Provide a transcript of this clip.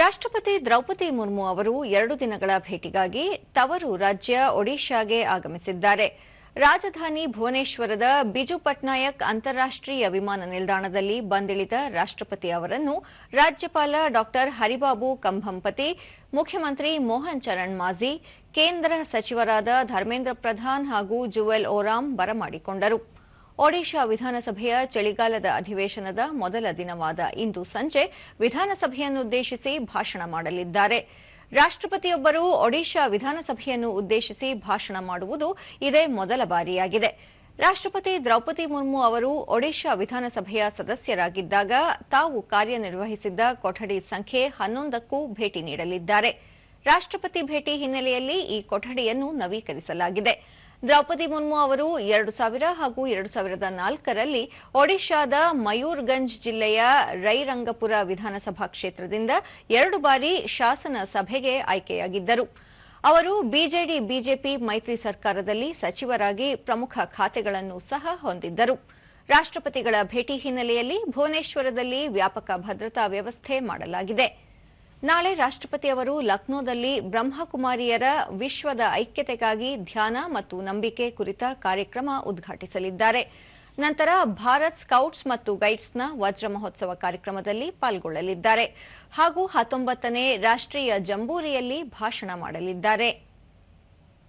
ರಾಷ್ಟ್ರಪತಿ ದ್ರೌಪದಿ ಮುರ್ಮು ಅವರು ಎರಡು ದಿನಗಳ ಭೇಟಿಗಾಗಿ ತವರು ರಾಜ್ಯ ಒಡಿಶಾಗೆ ಆಗಮಿಸಿದ್ದಾರೆ. ರಾಜಧಾನಿ ಭುವನೇಶ್ವರದ ಬಿಜು ಪಟ್ನಾಯಕ್ ಅಂತಾರಾಷ್ಟೀಯ ವಿಮಾನ ನಿಲ್ದಾಣದಲ್ಲಿ ಬಂದಿಳಿದ ರಾಷ್ಟ್ರಪತಿ ಅವರನ್ನು ರಾಜ್ಯಪಾಲ ಡಾ ಹರಿಬಾಬು ಕಂಭಂಪತಿ, ಮುಖ್ಯಮಂತ್ರಿ ಮೋಹನ್ ಚರಣ್ ಮಾಜಿ, ಕೇಂದ್ರ ಸಚಿವರಾದ ಧರ್ಮೇಂದ್ರ ಪ್ರಧಾನ್ ಹಾಗೂ ಜುವೆಲ್ ಓರಾಮ್ ಬರಮಾಡಿಕೊಂಡರು. ಒಡಿಶಾ ವಿಧಾನಸಭೆಯ ಚಳಿಗಾಲದ ಅಧಿವೇಶನದ ಮೊದಲ ದಿನವಾದ ಇಂದು ಸಂಜೆ ವಿಧಾನಸಭೆಯನ್ನುದ್ದೇಶಿಸಿ ಭಾಷಣ ಮಾಡಲಿದ್ದಾರೆ. ರಾಷ್ಟ್ರಪತಿಯೊಬ್ಬರು ಒಡಿಶಾ ವಿಧಾನಸಭೆಯನ್ನು ಉದ್ದೇಶಿಸಿ ಭಾಷಣ ಮಾಡುವುದು ಇದೇ ಮೊದಲ ಬಾರಿಯಾಗಿದೆ. ರಾಷ್ಟ್ರಪತಿ ದ್ರೌಪದಿ ಮುರ್ಮು ಅವರು ಒಡಿಶಾ ವಿಧಾನಸಭೆಯ ಸದಸ್ಯರಾಗಿದ್ದಾಗ ತಾವು ಕಾರ್ಯನಿರ್ವಹಿಸಿದ್ದ ಕೊಠಡಿ ಸಂಖ್ಯೆ ಹನ್ನೊಂದಕ್ಕೂ ಭೇಟಿ ನೀಡಲಿದ್ದಾರೆ. ರಾಷ್ಟ್ರಪತಿ ಭೇಟಿ ಹಿನ್ನೆಲೆಯಲ್ಲಿ ಈ ಕೊಠಡಿಯನ್ನು ನವೀಕರಿಸಲಾಗಿದೆ. ದ್ರೌಪದಿ ಮುರ್ಮು ಅವರು ಎರಡು ಸಾವಿರ ಹಾಗೂ ಎರಡು ಸಾವಿರದ ನಾಲ್ಕರಲ್ಲಿ ಒಡಿಶಾದ ಮಯೂರ್ಗಂಜ್ ಜಿಲ್ಲೆಯ ರೈರಂಗಪುರ ವಿಧಾನಸಭಾ ಕ್ಷೇತ್ರದಿಂದ ಎರಡು ಬಾರಿ ಶಾಸನ ಸಭೆಗೆ ಆಯ್ಕೆಯಾಗಿದ್ದರು. ಅವರು ಬಿಜೆಡಿ, ಬಿಜೆಪಿ ಮೈತ್ರಿ ಸರ್ಕಾರದಲ್ಲಿ ಸಚಿವರಾಗಿ ಪ್ರಮುಖ ಖಾತೆಗಳನ್ನು ಸಹ ಹೊಂದಿದ್ದರು. ರಾಷ್ಟ್ರಪತಿಗಳ ಭೇಟಿ ಹಿನ್ನೆಲೆಯಲ್ಲಿ ಭುವನೇಶ್ವರದಲ್ಲಿ ವ್ಯಾಪಕ ಭದ್ರತಾ ವ್ಯವಸ್ಥೆ ಮಾಡಲಾಗಿದೆ. ನಾಳೆ ರಾಷ್ಟ್ರಪತಿ ಅವರು ಲಕ್ನೋದಲ್ಲಿ ಬ್ರಹ್ಮಕುಮಾರಿಯರ ವಿಶ್ವದ ಐಕ್ಯತೆಗಾಗಿ ಧ್ಯಾನ ಮತ್ತು ನಂಬಿಕೆ ಕುರಿತ ಕಾರ್ಯಕ್ರಮ ಉದ್ಘಾಟಿಸಲಿದ್ದಾರೆ. ನಂತರ ಭಾರತ್ ಸ್ಕೌಟ್ಸ್ ಮತ್ತು ಗೈಡ್ಸ್ನ ವಜ್ರ ಮಹೋತ್ಸವ ಕಾರ್ಯಕ್ರಮದಲ್ಲಿ ಪಾಲ್ಗೊಳ್ಳಲಿದ್ದಾರೆ ಹಾಗೂ ಹತ್ತೊಂಬತ್ತನೇ ರಾಷ್ಟ್ರೀಯ ಜಂಬೂರಿಯಲ್ಲಿ ಭಾಷಣ ಮಾಡಲಿದ್ದಾರೆ.